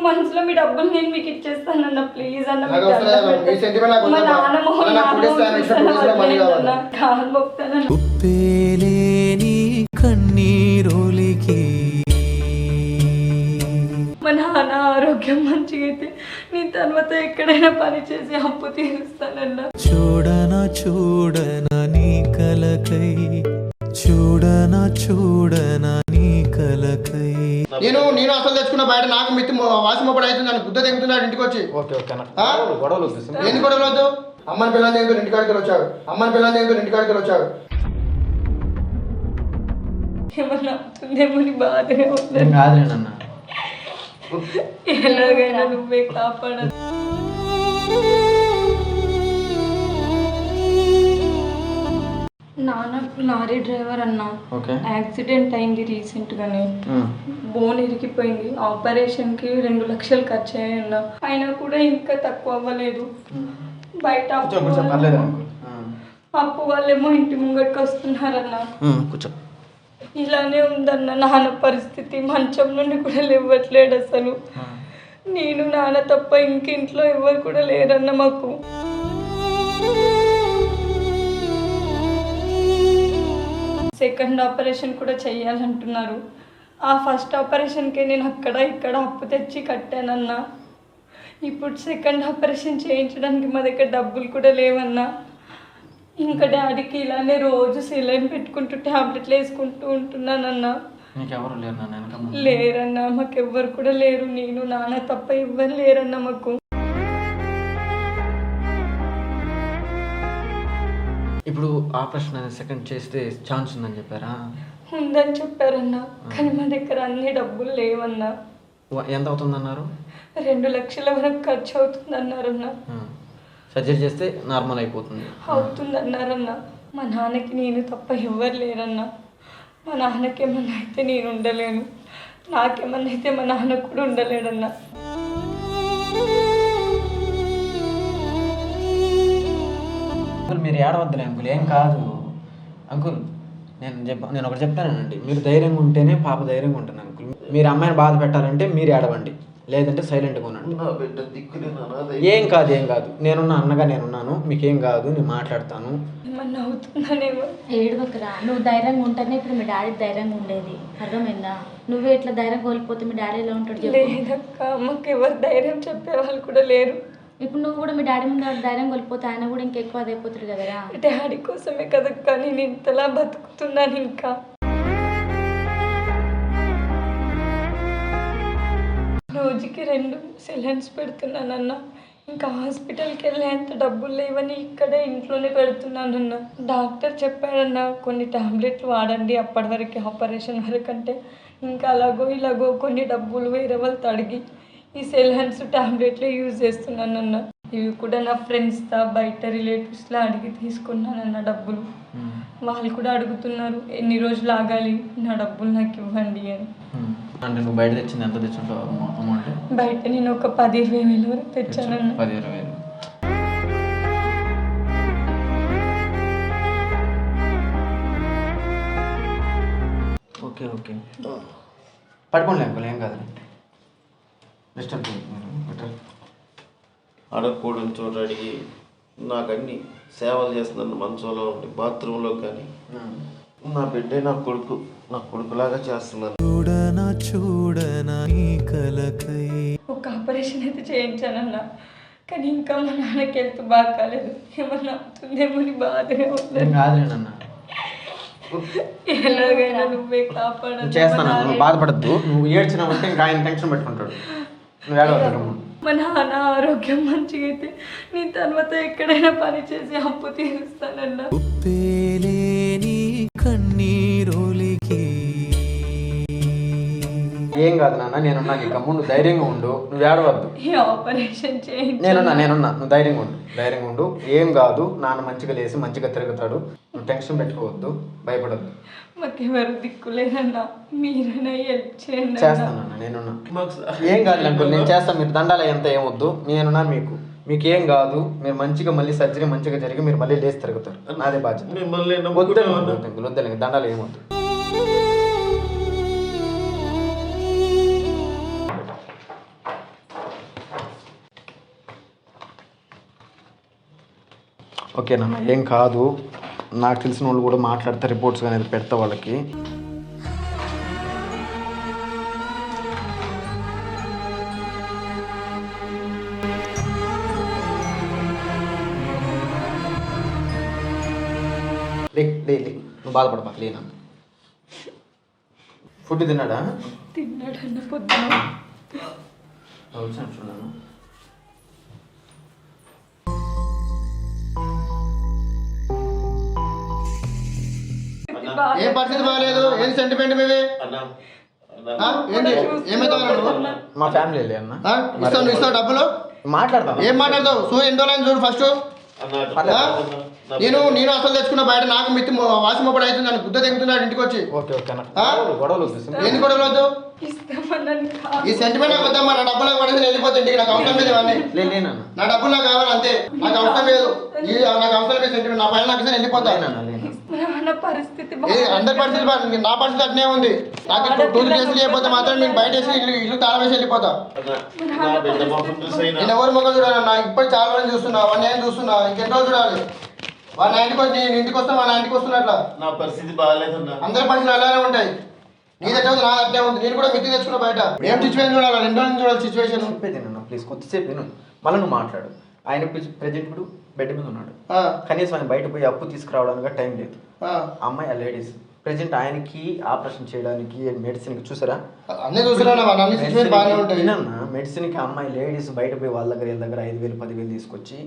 మనసులో మీ డబ్బులు నేను మీకు ఇచ్చేస్తానన్న ప్లీజ్ అన్న లేదు. దండం మీ కన్నీరులికి. మా నాన్న ఆరోగ్యం మంచిగా అయితే నేను తర్వాత ఎక్కడైనా పని చేసి అప్పు తీరుస్తానన్న. చూడన చూడన నీ కలకై. చూడన చూడన నీ కలకై నేను నేను అసలు తెచ్చుకున్న బయట నాకు మిత్తి వాసిమప్పుడు అవుతుంది నన్ను గుద్ద తెగుతున్నాడు ఇంటికి వచ్చి ఓకే ఓకే? గొడవలు. ఎందుకు కూడా వద్దు? అమ్మని పిల్లలు ఎందుకు ఇంటి కాడికి వచ్చాడు అమ్మని పిల్లలు ఎందుకు ఇంటి కాడికి వచ్చాడు ఏమన్నా అని ఉంది? ఎలాగైనా నువ్వే కాపాడ నాన్న లారీ డ్రైవర్ అన్న. ఓకే. యాక్సిడెంట్ అయింది రీసెంట్ గానే. బోన్ ఇరిగిపోయింది ఆపరేషన్కి రెండు లక్షలు ఖర్చు అయ్యన్న అయినా కూడా ఇంకా తక్కువ అవ్వలేదు. బయట అప్పు వాళ్ళేమో ఇంటి ముంగట్కి వస్తున్నారన్న కూర్చో. ఇలానే ఉందన్న నాన్న పరిస్థితి. మంచం నుండి కూడా లేవట్లేడు అసలు నేను నాన్న తప్ప ఇంకింట్లో ఎవరు కూడా లేరన్న మాకు. సెకండ్ ఆపరేషన్ కూడా చెయ్యాలంటున్నారు ఆ ఫస్ట్ ఆపరేషన్కే నేను అక్కడ ఇక్కడ అప్పు తెచ్చి కట్టానన్నా. ఇప్పుడు సెకండ్ ఆపరేషన్ చేయించడానికి మా దగ్గర డబ్బులు కూడా లేవన్నా. ఇంకా డాడీకి ఇలానే రోజు సిలైన్ పెట్టుకుంటూ ట్యాబ్లెట్లు వేసుకుంటూ ఉంటున్నానన్నా. లేరన్నా మాకు ఎవ్వరు కూడా లేరు. నేను నాన్న తప్ప ఎవ్వరు లేరన్నా మాకు. ఇప్పుడు ఆపరేషన్ అనేది సెకండ్ చేస్తే ఛాన్స్ ఉందని చెప్పారా? ఉందని చెప్పారన్నా. కానీ మా దగ్గర అన్ని డబ్బులు లేవన్నా. వ- ఎంత అవుతుందన్నారు? రెండు లక్షల వరకు ఖర్చు అవుతుంది అన్నారన్నా సర్జరీ చేస్తే నార్మల్ అయిపోతుంది. అవుతుంది అన్నారన్నా మా నాన్నకి నేను తప్ప ఎవ్వరు లేరన్నా. మా నాన్నకి ఏమన్నా అయితే నేను ఉండలేను. నాకేమన్నా అయితే మా నాన్న కూడా ఉండలేడన్నా. మీరు ఏడవద్దులే అంకుల్. ఏం కాదు. అంకుల్ నేను చెప్ప నేను ఒకటి చెప్తానండి. మీరు ధైర్యంగా ఉంటేనే పాప ధైర్యంగా ఉంటుంది అంకుల్. మీరు అమ్మాయిని బాధ పెట్టాలంటే మీరు ఏడవండి. లేదంటే సైలెంట్గా ఉండండి. నా బిడ్డ దిక్కులే నాన్న ఏం కాదు ఏం కాదు. నేనున్నా అన్నగా నేనున్నాను. మీకేం కాదు నేను మాట్లాడతాను. ఏడవకరా. నువ్వు ధైర్యంగా ఉంటేనే ఇప్పుడు మీ డాడీ ధైర్యంగా ఉండేది. అర్థమైందా? నువ్వే ఇట్లా ధైర్యం కోల్పోతే మీ డాడీ ఎలా ఉంటాడు చెప్పు. లేదక్క అమ్మకి ఎవరు ధైర్యం చెప్పే వాళ్ళు కూడా లేరు. ఇప్పుడు నువ్వు కూడా మీ డాడీ ముందు ధైర్యం కోల్పోతే ఆయన కూడా ఇంకెక్కువ అదైపోతాడు కదరా? డాడీ కోసమే కదక్క నేను ఇంతలా బతుకుతున్నాను ఇంకా. రోజుకి రెండు సిలిండర్స్ పెడుతున్నానన్న ఇంకా హాస్పిటల్కి వెళ్ళేంత డబ్బులు లేవని ఇక్కడే ఇంట్లోనే పెడుతున్నానన్న డాక్టర్ చెప్పాడన్న కొన్ని టాబ్లెట్లు వాడండి అప్పటి వరకు ఆపరేషన్ వరకు అంటే ఇంకా అలాగో ఇలాగో కొన్ని డబ్బులు వేరే వాళ్ళతో అడిగి ఈ సెల్హన్స్ టాబ్లెట్లు యూజ్ చేస్తున్నానన్న. ఇవి కూడా నా ఫ్రెండ్స్తో బయట రిలేటివ్స్లో అడిగి తీసుకున్నానన్న డబ్బులు. వాళ్ళు కూడా అడుగుతున్నారు ఎన్ని రోజులు ఆగాలి? నా డబ్బులు నాకు ఇవ్వండి అని. అంటే నువ్వు బయట తెచ్చింది ఎంత తెచ్చుంటావు అమౌంట్? బయట నేను ఒక పది ఇరవై వేల వరకు తెచ్చానన్న. పది ఇరవై వేలు ఓకే. ఓకే పడుకోండి అంకుల్ ఏం కాదు అడగకూడని చోట అడిగి నాకన్ని సేవలు చేస్తున్నాను మంచంలో ఉండి బాత్రూంలో కానీ. నా బిడ్డే నా కొడుకు నా కొడుకులాగా చేస్తున్నాను చూడన చూడన నీ కలకై. ఒక ఆపరేషన్ అయితే చేయించానన్న. కానీ ఇంకా మా నాన్నకి హెల్త్ బాగా కాలేదు ఏమన్నా అవుతుందేమో అని బాధగా ఉంది. అన్న ఎలాగైనా నువ్వే కాపాడాలి. నువ్వు చేస్తాను నువ్వు బాధపడద్దు. నువ్వు ఏడ్చినావంటే ఇంకా ఆయన టెన్షన్ పెట్టుకుంటాడు. మా నాన్న ఆరోగ్యం మంచిగా అయితే నేను తర్వాత ఎక్కడైనా పని చేసి అప్పు తీరుస్తానన్న. ఏం కాదు నాన్న నేనున్నా ఇక ముందు ధైర్యంగా ఉండు. నువ్వు ఏడవద్దు ఈ ఆపరేషన్ చేయించి. నేనున్నా నేనున్నా నువ్వు ధైర్యంగా ఉండు. ధైర్యంగా ఉండు. ఏం కాదు నాన్న మంచిగా లేసి మంచిగా తిరుగుతాడు. టెన్షన్ పెట్టుకోవద్దు భయపడొద్దు. మాకెవరు దిక్కులేదన్నా మీరైనా హెల్ప్ చేయండి చేస్తానన్నా నేనున్నా. ఏం కాదు అంకుల్ నేను చేస్తాను మీరు దండాలు ఎంత ఏమొద్దు నేనున్నా మీకు. మీకు ఏం కాదు మీరు మంచిగా మళ్ళీ సర్జరీ మంచిగా జరిగి మీరు మళ్ళీ లేచి తిరుగుతారు. నాదే బాధ్యత. వద్దు అంకుల్ వద్దలే దండాలు ఏమొద్దు ఓకేనా ఏం కాదు. నాకు తెలిసిన వాళ్ళు కూడా మాట్లాడితే రిపోర్ట్స్ అనేది పెడతా వాళ్ళకి. లే లే లే నువ్వు బాధపడపా లేనా? ఫుడ్ తిన్నాడా? తిన్నాడన్న పొద్దున. చూడను ఏం పరిస్థితి బాగాలేదు ఏం సెంటిమెంట్ మీవి? ఏంటి? మా ఫ్యామిలీ అన్న? ఇస్తావు డబ్బులు? మాట్లాడతాను. ఏం మాట్లాడతావు? సో ఎన్ని రోజులు చూడు ఫస్ట్ నేను నేను అసలు తెచ్చుకున్న బయట నాకు మిత్తి వాసిమప్పుడు అవుతుంది నన్ను గుద్ద తెగుతున్నాడు ఇంటికి వచ్చి. ఓకే ఓకే అన్న. ఆ? గొడవలు వద్దు ఈ సెంటిమెంట్ నాకు వద్దమ్మా నా డబ్బులు నాకు పడేసి వెళ్ళిపోతే ఇంటికి నాకు అవసరం లేదు ఇవన్నీ. నా డబ్బులు నాకు కావాలి అంతే. నాకు అవసరం లేదు. ఈ నాకు అవసరం లేదు సెంటిమెంట్ నా పైన నాకు ఇస్తే ఇస్తామన్న పరిస్థితి ఏ బాగా అందరి పరిస్థితి బా- నా పరిస్థితి అట్నే ఉంది. నాకు టూ త్రీ డేస్ లేకపోతే మాత్రం నేను బయట వేసి ఇల్లు ఇల్లు తాళం వేసి వెళ్ళిపోతా. అన్న, నా బిడ్డ మొహం చూసైనా నేను ఎవరి ముఖం చూడాలన్నా ఇప్పుడు చాలా రోజులు చూస్తున్నా వన్ నేను చూస్తున్నా ఇంకెన్ని రోజులు చూడాలి? వాళ్ళ ఇంటికి వచ్చి నేను ఇంటికి వస్తా వాళ్ళ ఇంటికి వస్తున్నట్ల నా పరిస్థితి బాగాలేదన్నా అందరి పరిస్థితులు అలానే ఉంటాయి. నీ దగ్గర ఉంది నా అట్నే ఉంది. నేను కూడా మిత్తి తెచ్చుకున్నా బయట. ఏం సిచ్యువేషన్ చూడాలి? రెండు రోజులు చూడాలి సిచ్యువేషన్ చెప్పేది నాన్న ప్లీజ్ కొద్దిసేపు విను. మళ్ళీ నువ్వు మాట్లాడు. ఆయన ప్రెజెంట్ ఇప్పుడు. బెడ్ మీద ఉన్నాడు. కనీసం ఆయన బయట పోయి అప్పు తీసుకురావడానికి టైం లేదు. అమ్మాయి ఆ లేడీస్ ప్రెజెంట్ ఆయనకి ఆపరేషన్ చేయడానికి మెడిసిన్కి చూసారా? ఉంటాయి. మెడిసిన్కి అమ్మాయి లేడీస్ బయట పోయి వాళ్ళ దగ్గర వీళ్ళ దగ్గర ఐదు వేలు పదివేలు తీసుకొచ్చి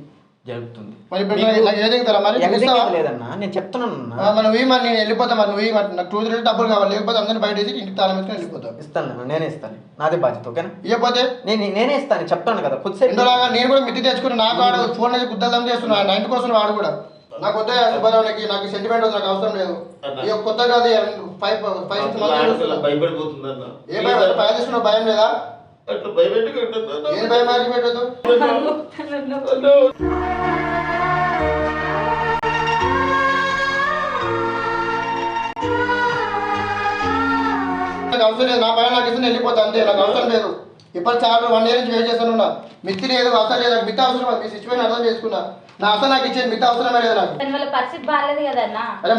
ఇస్తావా? లేదన్నా నేను చెప్తున్నాను నువ్వు మరి నేను వెళ్ళిపోతా మరి నువ్వు మరి నాకు టూ త్రీ డబ్బులు కావాలి లేకపోతే అందరిని బయట వేసి ఇంటికి తాళం వేసుకొని వెళ్ళిపోతా. ఇస్తాను నేనే ఇస్తాను. నాదే బాధ్యత ఓకేనా? ఇవ్వకపోతే నేను నేనే ఇస్తాను చెప్తాను కదా కొద్దిసేపు. ఇందులాగా నేను కూడా మిత్తి తెచ్చుకుని నాకు ఆడు ఫోన్ నుంచి గుద్దలం చేస్తున్నా నా ఇంటికి వస్తున్నా వాడు కూడా. నాకు వద్ద సుబ్బారావుకి నాకు సెంటిమెంట్ నాకు అవసరం లేదు. ఇక కొత్త కాదు ఫైవ్ ఫైవ్. భయపడిపోతుందన్న. ఏ భయం? భయం తీసుకున్న భయం లేదా? అట్లా భయపెట్టుకుంటుందన్న. ఏం భయం మారికి నాకు అవసరం లేదు. నా భయం నాకు ఇస్తే వెళ్ళిపోతా అంతే. నాకు అవసరం లేదు. ఇప్పుడు చాలా వన్ ఇయర్ నుంచి వెయిట్ చేస్తాను ఉన్నా మిత్తి లేదు అవసరం లేదు. నాకు మిత్తి అవసరం లేదు. మీ సిచ్యువేషన్ అర్థం చేసుకున్నా. నా అసలు నాకు ఇచ్చేది మిత్తి అవసరమే లేదు నాకు. పరిస్థితి బాగాలేదు కదన్నా? అరే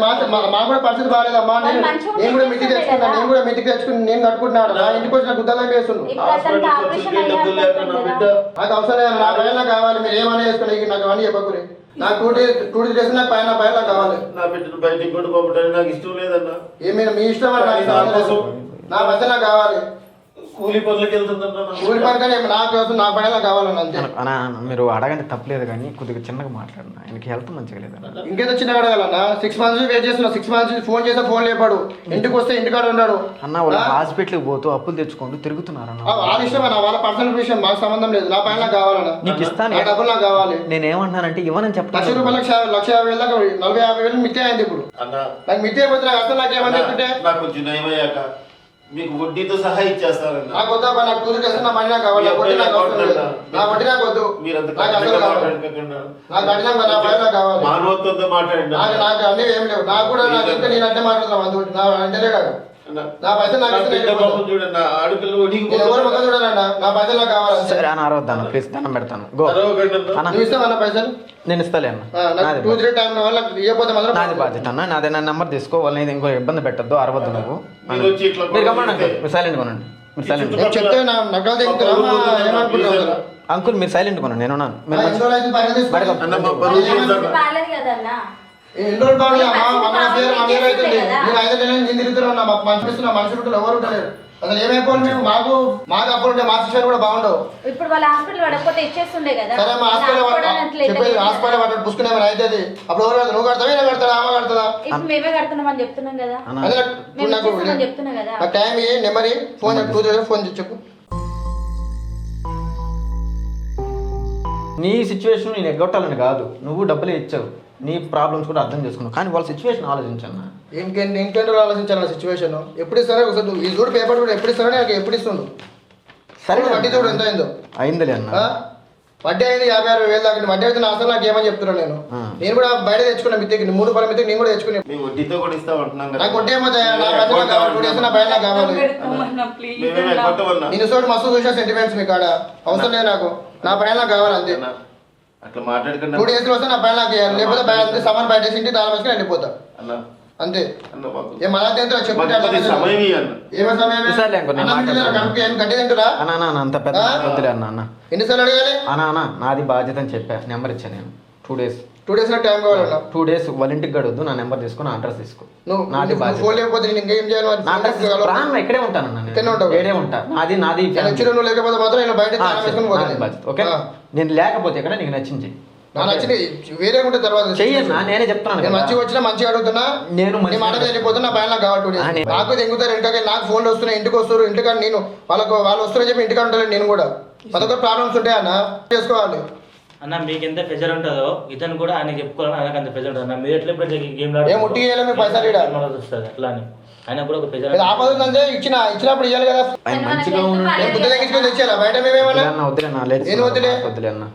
మా కూడా పరిస్థితి బాగాలేదమ్మా నేను నేను కూడా మిత్తి కదా. నేను కూడా మిత్తికి తెచ్చుకుని నేను కట్టుకుంటున్నాను. నా ఇంటికి వచ్చిన గుద్దలం వేస్తుండు ఇప్పుడు అతనికి ఆపరేషన్ డబ్బులు లేక నా బిడ్డ. అయ్యాక నాకు అవసరం లేదు. నా పైన కావాలి. మీరు ఏమైనా చేసుకోండి. ఇక నాకు అవన్నీ చెప్పకూరి నాకు టూ డేస్ టూ డేస్ నాకు పైన పైన కావాలి. నా బిడ్డను బయటికి కూడా పంపడానికి నాకు ఇష్టం లేదన్న. ఏమైనా మీ ఇష్టం. నా నాకు కావాలి. కూలి పనులకు నా నాకు కావాలని అంతే. అన్న మీరు అడగండి తప్పలేదు కానీ కొద్దిగా చిన్నగా మాట్లాడిన ఆయనకి హెల్త్ మంచిగా లేదన్న. ఇంకేదో చిన్న అడగాలన్నా. సిక్స్ మంత్స్ వెయిట్ చేస్తున్నా. సిక్స్ మంత్స్ ఫోన్ చేస్తే ఫోన్ లేపాడు. ఇంటికి వస్తే ఇంటికాడ ఉన్నాడు. అన్న వాళ్ళు? హాస్పిటల్కి పోతూ అప్పులు తెచ్చుకుంటూ తిరుగుతున్నారు ఆ, అన్న వాళ్ళ ఇష్టం అన్న వాళ్ళ పర్సనల్ విషయం మాకు సంబంధం లేదు. నా పైన కావాలన్నా. నీకు ఇస్తాను. నా డబ్బులు నాకు కావాలి. నేను ఏమంటున్నానంటే ఇవ్వనని లక్ష చెప్తాను రూపాయలకు షా- లక్ష యాభై వేలు దాకా నలభై యాభై వేలు మిత్తే అయింది ఇప్పుడు. అన్న. నాకు మిత్తే నాకు అసలు నాకు ఏమని చెప్తుంటే? నాకు కొంచెం నయమయ్యాక మీకు వడ్డీతో సహా ఇచ్చేస్తారన్న. నాకు వద్దా నా కూతురు చేస్తే నా మనీ నాకు కావాలి నా వడ్డీ నాకు అవసరం లేదు. నా వడ్డీ నాకు వద్దు. మీరంత నాకు అసలు కఠినంగా కావాలి. మాట్లాడకండి నాకు కఠినంగా నా పైన నాకు కావాలి. మానవత్వంతో మాట్లాడండి నాకు నాకు అన్నీ ఏం లేవు. నాకు కూడా నాకు ఇంకా నేను అంటే మాట్లాడుతున్నాను. అందుకు నా అంటే కాదు. నా పైసలు నాకు ఎవరు చూడాలన్నా? నా నాకు కావాలి. సరే అరవద్దాను ప్లీజ్ దండం పెడతాను. గో. అన్న. పైసలు? నేను ఇస్తాలే అన్న. టూ త్రీ టైం వల్ల ఇవ్వకపోతే మాత్రం నాది బాధ్యత అన్న. నాదే నా నెంబర్ తీసుకో వాళ్ళని ఇంకో ఇబ్బంది పెట్టద్దు అరవద్దు నువ్వు. మీరు గమనండి మీరు సైలెంట్ కొనండి మీరు సైలెంట్ నేను చెప్తే నా నగలు తెగుతున్నా? అంకుల్ మీరు సైలెంట్ కొనండి నేను ఎన్ని రోజులు మా బాగుంది అమ్మా మన పేరు బాగుంది, పేరు అవుతుంది. నేను ఐదు నెలలు నేను తిరుగుతున్నా మాకు మంచి ఇస్తున్నా మనిషి బిడ్డలు ఎవరు ఉండలేరు అసలు ఏమైపోవాలి మేము? మాకు మాకు అప్పుడు ఉంటే మా సిచ్యువేషన్ కూడా బాగుండవు. ఇప్పుడు వాళ్ళ హాస్పిటల్ పడకపోతే ఇచ్చేస్తుండే కదా? సరే మా హాస్పిటల్ హాస్పిటల్ చెప్పేది పట్టు మరి అవుతుంది అప్పుడు ఎవరు? నువ్వు కడతావా నేను కడతాడా ఆమె కడతాదా ఇప్పుడు మేమే కడుతున్నామని చెప్తున్నాం కదా? అదే నాకు- చెప్తున్నా కదా? నాకు టైం ఇయ్యి number phone two three phone చెప్పు. నీ సిచ్యువేషన్ నేను ఎగ్గొట్టాలని కాదు. నువ్వు డబ్బులే ఇచ్చావు. నీ ప్రాబ్లమ్స్ కూడా అర్థం చేసుకున్నావు. కానీ వాళ్ళ సిచ్యువేషన్ ఆలోచించన్న. ఇంకెన్ని ఇంకెన్ని రోజులు ఆలోచించాలి సిచ్యువేషన్ ఎప్పుడు ఇస్తారో? ఒకసారి నువ్వు ఈ చూడు పేపర్ కూడా ఎప్పుడు ఇస్తారో? నాకు ఎప్పుడు ఇస్తుండు? సరే వడ్డీ చూడు ఎంత అయిందో. అయిందిలే అన్న? వడ్డీ అయింది యాభై అరవై వేలు దాకా. వడ్డీ అయితే నా అసలు నాకు ఏమని చెప్తున్నాను నేను. నేను కూడా బయట తెచ్చుకున్నా మిత్తికి మూడు మిత్తికి నేను కూడా తెచ్చుకున్నా మేము వడ్డీతో కూడా ఇస్తాం అంటున్నాం కదా. నాకు వడ్డీ నా నాకు కావాలి. టూ డేస్ నా పైన నాకు కావాలి. నేను చోటు మస్తు చూసా సెంటిమెంట్స్ మీ కాడ. అవసరం లేదు నాకు. నా పైన నాకు కావాలి అంతే. అట్లా మాట్లాడకుండా టూ డేస్లో వస్తే నా పైన నాకు. లేకపోతే బయట సామాన్ బయట వేసి ఇంటికి తాళం వేసుకుని వెళ్ళిపోతా. అన్న. అంతే. అన్న మాకు ఏ మన మాకు కొద్ది సమయం అన్న ఏమో సమయం? సర్లే అనుకో, నేను మాట్లాడతాను. ఏం గట్టి తింటురా అన్న అన్న, అన్న అంత పెద్ద ఆ? వద్దులే అన్న అన్న. ఎన్నిసార్లు అడగాలి? అన్న అన్న నాది బాధ్యత అని చెప్పా. నెంబర్ ఇచ్చా నేను. టూ డేస్ టూ డేస్లో టైం కావాలన్నా టూ డేస్ వాళ్ళ ఇంటికి గడవద్దు నా నెంబర్ తీసుకుని అడ్రస్ తీసుకో. నువ్వు నాది ఫోన్ లేకపోతే నేను ఇంకేం చేయాలి? నా అడ్రస్ ప్రాణం ఇక్కడే ఉంటానన్న ఇక్కడనే నేను. ఉంటావు? ఏడే ఉంటా. నాది నాది. వచ్చిన నువ్వు లేకపోతే మాత్రం నేను బయట బాధ్యత. ఓకే. నేను లేకపోతే ఇక్కడ నీకు నచ్చింది? నా నచ్చింది. వేరే ఉంటే తర్వాత చెయ్యన్నా నేనే కదా. మంచిగా వచ్చినా మంచిగా అడుగుతున్నా. నేను నీ మంచిగా- మాట వెళ్ళిపోతున్నా పైన నాకు కావాలి టూ డేస్. ఆ, నేను- నాకు తెంగుతారు ఇంటికి నాకు ఫోన్లు వస్తున్నాయి ఇంటికి వస్తారు ఇంటికి నేను వాళ్ళకు వాళ్ళు వస్తారని చెప్పి ఇంటికి ఉంటాను నేను కూడా. ఒక్కరు ప్రాబ్లమ్స్ ఉంటాయి అన్న? చేసుకోవాలి. అన్న మీకు ఎంత ప్రెషర్ ఉంటుందో ఇతను కూడా ఆయన చెప్పుకోవాలని ఆయనకు అంత ప్రెషర్ ఉంటుంది. అన్న మీరు ఎట్లా ఇప్పుడు గేమ్ ఏం ముట్టి చేయలేము, మీ పైసలు ఈడ. వస్తుంది అట్లా అని. ఆయన కూడా ఒక ప్రెషర్ ఇది ఆపద ఉందంటే ఇచ్చిన ఇచ్చినప్పుడు ఇవ్వాలి కదా. ఆయన మంచిగా బుద్ధి తగ్గించుకొని తెచ్చేయాలా బయట మేమేమన్నా? వదిలే అన్న ఏం వదిలే? వదిలే అన్న.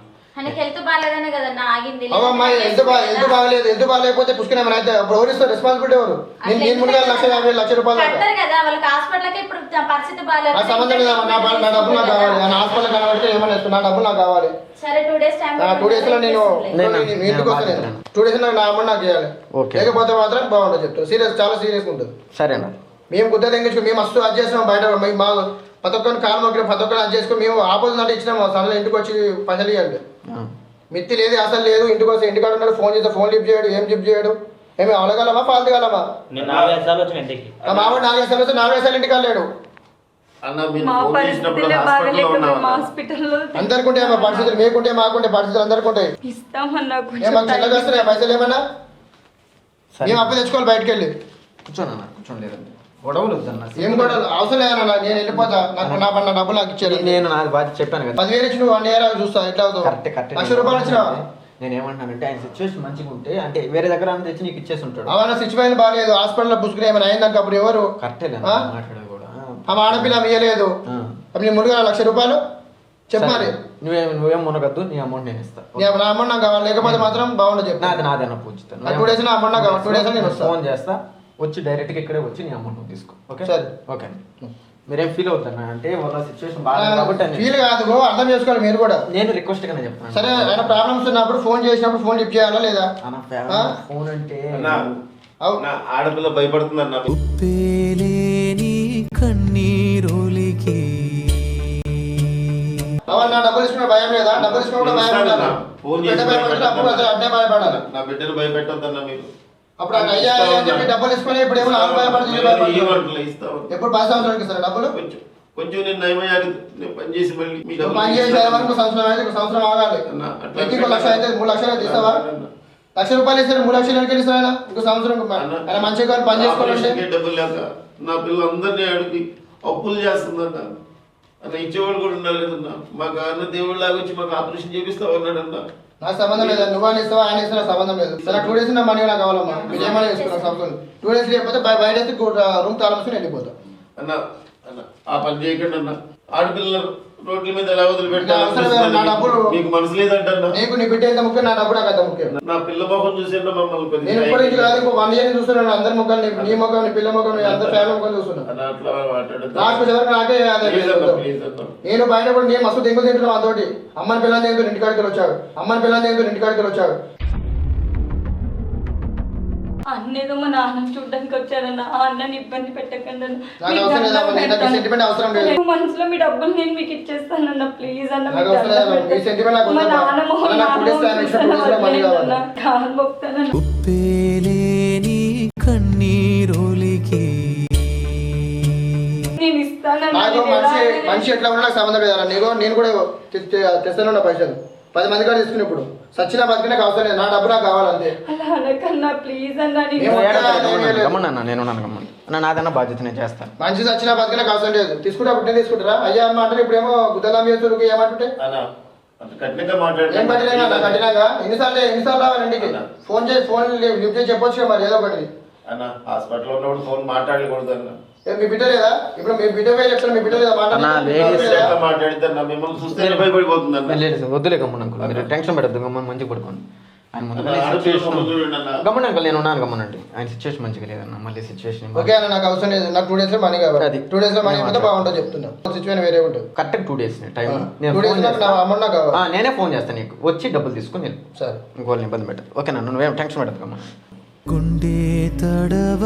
అవమ్మా ఎంత బాగా ఎంత బాగలేదు ఎంత బాగలేకపోతే పుష్కరం ఏమైనా అయితే అప్పుడు ఎవరు ఇస్తారు రెస్పాన్సిబిలిటీ ఎవరు? నేను నేను ముందుగా లక్ష యాభై లక్ష రూపాయలు దాకా. కట్టారు కదా వాళ్ళకి హాస్పిటల్కి ఇప్పుడు తన పరిస్థితి బాగాలేదు. నాకు సంబంధం లేదమ్మా నా బా- నా డబ్బులు నాకు కావాలి. నా హాస్పిటల్ కనబడితే ఇస్తాను నా డబ్బులు నాకు కావాలి. సరే టూ డేస్లో నేను నేను- నేను నేను ఇంటికి వస్తాను బాధ్యతలేను. టూ డేస్ నాకు నా అమౌంట్ నాకు చేయాలి. లేకపోతే మాత్రం బాగుంటుంది చెప్తాను. సీరియస్ చాలా సీరియస్ ఉంటుంది. సరే అన్న. మేము మేము మస్తు అది చేస్తున్నాం బయట. మేము మా ప్రతి ఒక్కరిని కాలు మొక్కిన ప్రతి ఒక్కరిని అది చేసుకుని మేము ఆపోజిట్ అంటే ఇచ్చినాము. సడన్ ఇంటికి వచ్చి పైసలు ఇవ్వండి. మిత్తి లేదు అసలు లేదు ఇంటికి వస్తే ఇంటికాడ ఉన్నాడు ఫోన్ చేస్తే ఫోన్ లిఫ్ట్ చేయడు ఏం లిఫ్ట్ చేయడు? ఏమి అవలగలమా ఫాల్తు గలమా నేను నాలుగు ఐదు సార్లు వచ్చిన ఇంటికి. మా మామిడి నాలుగు వేసాలు వస్తే నాలుగు వేసాలు ఇంటికి వెళ్ళాడు. అన్న మీరు మా ఫోన్ చేసినప్పుడు పరిస్థితులే హాస్పిటల్లో బాగలేక మేము హాస్పిటల్లో మా పరిస్థితులు? మీకుంటే మాకుంటే పరిస్థితులు అందరికి ఉంటాయి ఇస్తామన్నా ఏం కొంచెం మాకు చెల్లగా వస్తున్నాయి? పైసలు ఏమన్నా? సరే. మేము అప్పు తెచ్చుకోవాలి బయటకు వెళ్ళి. కూర్చోండి అన్న కూర్చోండి లేదండి గొడవలు వద్దన్న. ఏం కూడా అవసరం లేదన్నా నేను వెళ్ళిపోతా. నాకు నా పన్న డబ్బులు నాకు ఇచ్చారు. నేను నాది బాధ్యత చెప్పాను కదా. పదివేలు ఇచ్చి నువ్వు వన్ ఇయర్ చూస్తా ఎట్లా అవుతావు? Correct correct. లక్ష రూపాయలు ఇచ్చినా నేను ఏమంటానంటే ఆయన సిచ్యువేషన్ మంచిగా ఉంటే అంటే వేరే దగ్గర అంత తెచ్చి నీకు ఇచ్చేసి ఉంటాడు. అవన్న సిచ్యువేషన్ బాగాలేదు హాస్పిటల్లో పుసుకుని ఏమైనా అయిందాక అప్పుడు ఎవరు? కరెక్టే ఆ? మాట్లాడేది కూడా. ఆమె ఆడపిల్ల ఆ. అప్పుడు నేను ముందుగా లక్ష రూపాయలు? చెప్పాలి. నువ్వేం నువ్వేం మునగద్దు నీ అమౌంట్ నేను ఇస్తా. నేను నా అమౌంట్ నాకు కావాలి. లేకపోతే మాత్రం బాగుండదు చెప్పు. నాది నాది అన్న పూజిస్తాను ఆ, two days నా అమౌంట్ నాకు కావాలి. days లో నేను. ఫోన్ చేస్తా. వచ్చి డైరెక్ట్గా ఇక్కడే వచ్చి నీ అమౌంట్ తీసుకో. ఓకే సరే. ఓకే మీరేం ఫీల్ అవుతారా అంటే వాళ్ళ సిచ్యువేషన్ బాగా కాబట్టి అని- ఫీల్ కాదు గో, అర్థం చేసుకోవాలి మీరు కూడా. నేను రిక్వెస్ట్ గానే చెప్తాను సరే ఆయన ప్రాబ్లమ్స్ ఉన్నప్పుడు ఫోన్ చేసినప్పుడు ఫోన్ లిఫ్ట్ చేయాలా లేదా? అన్న ఫోన్ అంటే నా ఆడపిల్ల భయపడుతుంది అన్న ఉప్పేలేని కన్నీరులికి అవన్న డబ్బులు ఇస్తున్న భయం లేదా? డబ్బులు ఇస్తున్న కూడా భయం ఫోన్ అట్నే భయపడాలి. నా బిడ్డను భయపెట్టద్దన్న మీరు. అప్పుడు అయ్యా డబ్బులు ఇసుకొని ఇప్పుడు ఏమో నాకు భయపడుతుంది ఎప్పుడు పది సంవత్సరాలకి ఇస్తారు డబ్బులు? కొంచెం నేను నయమయ్యాలి. నేను పని చేసి మళ్ళీ మీ డబ్బులు పని చేసే ఇస్తాను. వరకు సంవత్సరం అయితే ఒక సంవత్సరం ఆగాలి. లక్ష అయితే మూడు లక్షలు అయితే ఇస్తావా? లక్ష రూపాయలు ఇస్తారు మూడు లక్షలు ఎక్కడికి ఇస్తావు ఆయన? ఇంకో సంవత్సరం ఆయన మంచిగా పని ఆపరేషన్కి డబ్బులు లేక నా పిల్లలందరినీ అడిగి అప్పులు చేస్తుందన్న అన్న ఇచ్చేవాడు కూడా ఉండాలి కదన్నా మాకు అన్న లాగా వచ్చి మాకు ఆపరేషన్ చేపిస్తావు అన్నాడన్న నాకు సంబంధం లేదు. నువ్వు అని ఇస్తావా ఆయన ఇస్తున్నా సంబంధం లేదు. సరే టూ డేస్ నా మనీ నాకు కావాలమ్మా. మీరు ఏమని ఇస్తున్నా సంవత్సరం టూ డేస్ లేకపోతే బయ- బయట రూమ్ తాళం వెళ్ళిపోతా. అన్న అన్న ఆ పని చేయకండి అన్న. ఆడపిల్లలు రోడ్ల మీద ఎలా నా డబ్బులు- వదిలిపెట్టాలి మీకు మనసు లేదంటన్నా? నీకు నీ బిడ్డ ఎంత ముఖ్యం నా డబ్బు నాకు అంత ముఖ్యం? నా పిల్ల మొహం చూసేట మమ్మల్ని నేను ఇప్పటి నుంచి కాదు ఇంకో వన్ ఇయర్ చూస్తున్నాను అందరి ముఖం నీ- ముఖం పిల్ల ముఖం అందరి ఫ్యామిలీ ముఖం చూస్తున్నాను చివరికి నాకే. నేను బయట కూడా నేను మస్తు దెంగులు తింటున్నాను అతోటి అమ్మని పిల్లలు తింటూ ఇంటికాడికి వచ్చాడు అమ్మని పిల్లలు తింటూ ఇంటికాడికి వచ్చాడు అన్నేదో మా నాన్న చూడడానికి వచ్చారన్న ఆ అన్నని ఇబ్బంది పెట్టకండి అన్న. మనసులో మీ డబ్బులు నేను మీకు ఇచ్చేస్తానన్న ప్లీజ్ అన్న మీ. నాన్న మొహం అన్న, కన్నీరులికి. నేను ఇస్తానన్న. మనిషి ఎట్లా ఉన్నా సంబంధం లేదు నీకు నేను కూడా తె- తె- తెస్తాను ఉన్న పైసలు. పది మంది కాదు తీసుకుని ఇప్పుడు సచిన బతికి నాకు అవసరం లేదు. నా డబ్బు నాకు కావాలంతే. అలా అనకన్నా ప్లీజ్ అన్న నేను ఏమో ఇస్తాను. గమ్మన్నా నేను ఉన్నాను గమ్మన్నా అన్న నాదన్న బాధ్యత నేను చేస్తాను. మనిషి సచిన బతికి నాకు అవసరం లేదు. తీసుకుంటే అప్పుడు తీసుకుంటారా? అయ్యా అమ్మ అంటే ఇప్పుడు ఏమో గుద్దలాం చేస్తున్నారు ఏమంటుంటే? అన్న అంత కఠినంగా ఏం పట్టినా మాట్లాడుతున్నా కట్టినాగా ఎన్నిసార్లు ఎన్నిసార్లు రావాలి ఇంటికి? ఫోన్ చేసి ఫోన్ లిఫ్ట్ చేసి చెప్పొచ్చు మరి ఏదో ఒకటి. అన్న హాస్పిటల్లో ఉన్నప్పుడు ఫోన్ మాట్లాడకూడదు అన్న. మీ బిడ్డ లేదా? ఇప్పుడు మీ బిడ్డ వేలు చెప్తాను మీ బిడ్డ లేదా? మాట్లాడితే వద్దులే గమ్మన్న అంకుల్ మీరు టెన్షన్ పెట్టద్దు గమ్మని మంచిగా పడుకోండి. ఆయన. గమనండి అంకుల్ నేను ఉన్నాను గమనండి ఆయన సిచ్యువేషన్ మంచిగా లేదన్న మళ్ళీ సిచ్యువేషన్ ఓకే అన్న నాకు అవసరం లేదు. నాకు టూ డేస్లో మనీ కావాలి. అది. టూ డేస్లో మనీ నేను అయితే బాగుంటుంది చెప్తున్నా. సిచ్యువేషన్ వేరే ఉంటుంది. కరెక్ట్ టూ డేస్ టైం నేను ఫోన్ అమౌంట్ నాకు నేనే ఫోన్ చేస్తాను నీకు. వచ్చి డబ్బులు తీసుకుని నేను సరే. ఇంకోళ్ళని ఇబ్బంది పెట్టదు. ఓకేనా నువ్వేం టెన్షన్ పెట్టదు కమ్మా గుండె తడవగవానైపో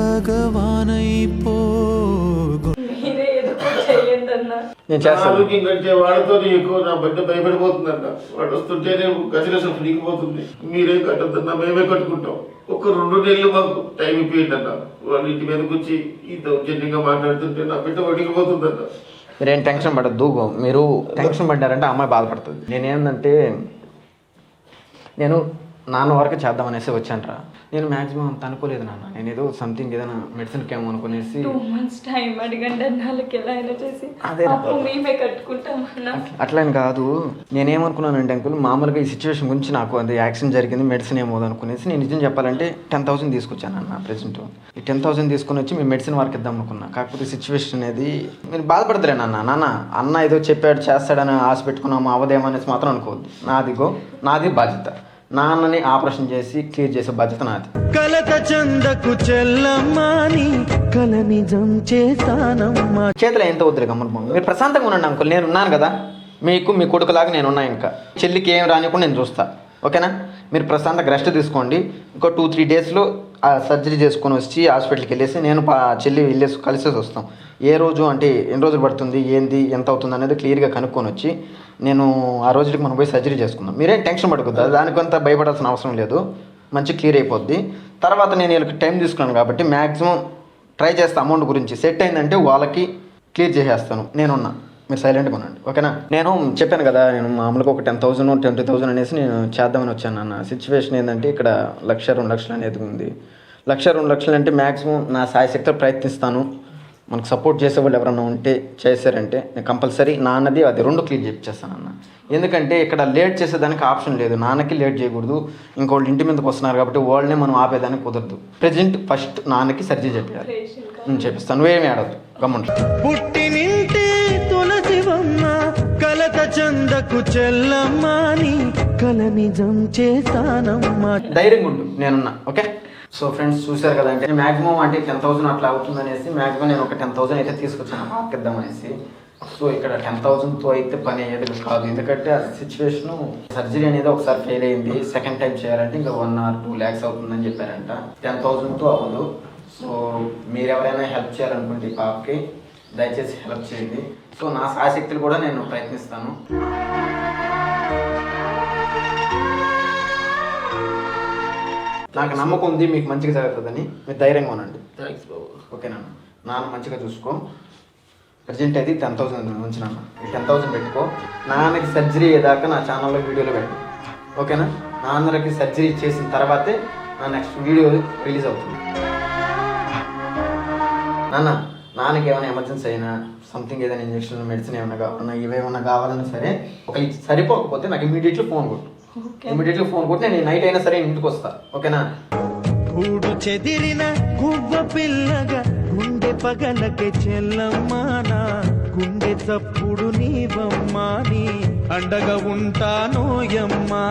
నేను చేస్తాను. ఆరోగ్యం కంటే వాడితో ఎక్కువ నా బిడ్డ భయపడిపోతుందంట వాడు వస్తుంటేనే గజగజం ఫ్రీకిపోతుంది మీరేం కట్టద్దన్నా మేమే కట్టుకుంటాం. ఒక రెండు నెలలు మాకు టైం వాళ్ళ ఇంటి మీదకి వచ్చి ఈ దౌర్జన్యంగా మాట్లాడుతుంటే నా బిడ్డ మీరేం టెన్షన్ పడద్దు మీరు టెన్షన్ పడ్డారంటే అమ్మాయి బాధపడుతుంది. నేనేందంటే నేను నాన్న వరకు చేద్దామనేసి వచ్చానురా. నేను మ్యాక్సిమం అంత అనుకోలేదు నాన్న. నేను ఏదో సంథింగ్ ఏదైనా మెడిసిన్కి ఏమో అనుకునేసి టూ మంత్స్ టైం అడగండి అన్న వాళ్ళకి ఎలా అయినా చేసి. అదే మేమే అట్లా కాదు. నేనేమనుకున్నానంటే అంకుల్ మామూలుగా ఈ సిచ్యువేషన్ గురించి నాకు అది యాక్సిడెంట్ జరిగింది మెడిసిన్ ఏమో అనుకునేసి నేను నిజం చెప్పాలంటే టెన్ థౌసండ్ తీసుకొచ్చాను అన్న ప్రెసెంట్ ఈ టెన్ థౌసండ్ తీసుకొని వచ్చి మేము మెడిసిన్ వర్క్ ఇద్దాం అనుకున్నా. కాకపోతే సిచ్యువేషన్ అనేది మీరు బాధపడతలే నాన్న. నాన్న అన్న ఏదో చెప్పాడు చేస్తాడని ఆశ పెట్టుకున్నాము అవదేమో అనేసి మాత్రం అనుకోవద్దు. నాదిగో నాది బాధ్యత. నాన్నని ఆపరేషన్ చేసి క్లియర్ చేసే బాధ్యత నాది. కలత చందకు చెల్లమ్మాని కల నిజం చేస్తానమ్మా. చేతిలో ఎంత వద్దులే గమ్మని మీరు ప్రశాంతంగా ఉండండి అంకుల్ నేను ఉన్నాను కదా. మీకు మీ కొడుకులాగా నేను ఉన్నా ఇంకా. చెల్లికి ఏం రానికుండా నేను చూస్తా. ఓకేనా? మీరు ప్రశాంతంగా రెస్ట్ తీసుకోండి. ఇంకో టూ త్రీ డేస్లో ఆ సర్జరీ చేసుకొని వచ్చి హాస్పిటల్కి వెళ్ళేసి నేను చెల్లి వెళ్ళేసి కలిసేసి వస్తాం. ఏ రోజు అంటే ఎన్ని రోజులు పడుతుంది ఏంది ఎంత అవుతుంది అనేది క్లియర్గా కనుక్కొని వచ్చి నేను ఆ రోజుకి మనం పోయి సర్జరీ చేసుకుందాం. మీరేం టెన్షన్ పడకూడదు. దానికంత భయపడాల్సిన అవసరం లేదు. మంచి క్లియర్ అయిపోద్ది. తర్వాత నేను వీళ్ళకి టైం తీసుకున్నాను కాబట్టి మ్యాక్సిమం ట్రై చేస్తా అమౌంట్ గురించి. సెట్ అయిందంటే వాళ్ళకి క్లియర్ చేసేస్తాను. నేనున్నా. మీరు సైలెంట్గా ఉండండి. ఓకేనా? నేను చెప్పాను కదా నేను మామూలుగా ఒక టెన్ థౌసండ్ ట్వంటీ థౌసండ్ అనేసి నేను చేద్దామని వచ్చాను అన్న సిచ్యువేషన్ ఏంటంటే ఇక్కడ లక్ష రెండు లక్షలు అనేది ఉంది. లక్ష రెండు లక్షలు అంటే మ్యాక్సిమం నా సాయశక్తిలో ప్రయత్నిస్తాను. మనకు సపోర్ట్ చేసే వాళ్ళు ఎవరైనా ఉంటే చేశారంటే నేను కంపల్సరీ నాన్నది అది రెండు క్లియర్ చేపించేస్తాను అన్న ఎందుకంటే ఇక్కడ లేట్ చేసేదానికి ఆప్షన్ లేదు. నాన్నకి లేట్ చేయకూడదు. ఇంకోళ్ళు ఇంటి మీదకి వస్తున్నారు కాబట్టి వాళ్ళనే మనం ఆపేదానికి కుదరదు. ప్రజెంట్ ఫస్ట్ నాన్నకి సర్జరీ చేయాలి నేను చేపిస్తాను నువ్వేమీ ఆడద్దు. గమ్ముంటు పుట్టినింటి తులసివమ్మ కలత చందకు చెల్లమ్మాని కల నిజం చేస్తానమ్మా. ధైర్యంగా ఉండు. నేనున్నా. ఓకే? సో ఫ్రెండ్స్ చూశారు కదా అంటే మాక్సిమం అంటే టెన్ థౌసండ్ అట్లా అవుతుంది అనేసి మాక్సిమం నేను ఒక టెన్ థౌసండ్ అయితే తీసుకొచ్చాను. పాకిద్దాం అనేసి సో ఇక్కడ టెన్ థౌసండ్తో అయితే పని అయ్యేది కాదు. ఎందుకంటే ఆ సిచ్యువేషన్ సర్జరీ అనేది ఒకసారి ఫెయిల్ అయింది. సెకండ్ టైం చేయాలంటే ఇంకా వన్ ఆర్ టూ ల్యాక్స్ అవుతుందని చెప్పారంట. టెన్ థౌసండ్తో అవ్వదు. సో మీరు ఎవరైనా హెల్ప్ చేయాలనుకుంటే ఈ పాపకి దయచేసి హెల్ప్ చేయండి. సో నా ఆసక్తులు కూడా నేను ప్రయత్నిస్తాను. నాకు నమ్మకం ఉంది మీకు మంచిగా జరుగుతుందని మీరు ధైర్యంగా ఉండండి. థ్యాంక్స్ బాబు ఓకేనా? నాన్న మంచిగా చూసుకో. ప్రజెంట్ అయితే టెన్ థౌసండ్ ఉంచినాను ఈ టెన్ థౌసండ్ పెట్టుకో. నాన్నకి సర్జరీ అయ్యేదాకా నా ఛానల్లో వీడియోలో పెట్టు ఓకేనా? నాన్నకి సర్జరీ చేసిన తర్వాతే నా నెక్స్ట్ వీడియో రిలీజ్ అవుతుంది. నాన్న నాన్నకి ఏమైనా ఎమర్జెన్సీ అయినా సంథింగ్ ఏదైనా ఇంజక్షన్ మెడిసిన్ ఏమైనా కావాలన్నా ఇవేమైనా కావాలన్నా సరే ఒక సరిపోకపోతే నాకు ఇమీడియట్లీ ఫోన్ కొట్టు. ఇమీడియట్లీ ఫోన్ కొట్టి నేను నైట్ అయినా సరే ఇంటికి వస్తా ఓకేనా? గూడు చెదిరిన గువ్వ పిల్లగా గుండె పగలకే చెల్లమ్మానా గుండె చప్పుడు నీ బొమ్మాని అండగా ఉంటానోయమ్మా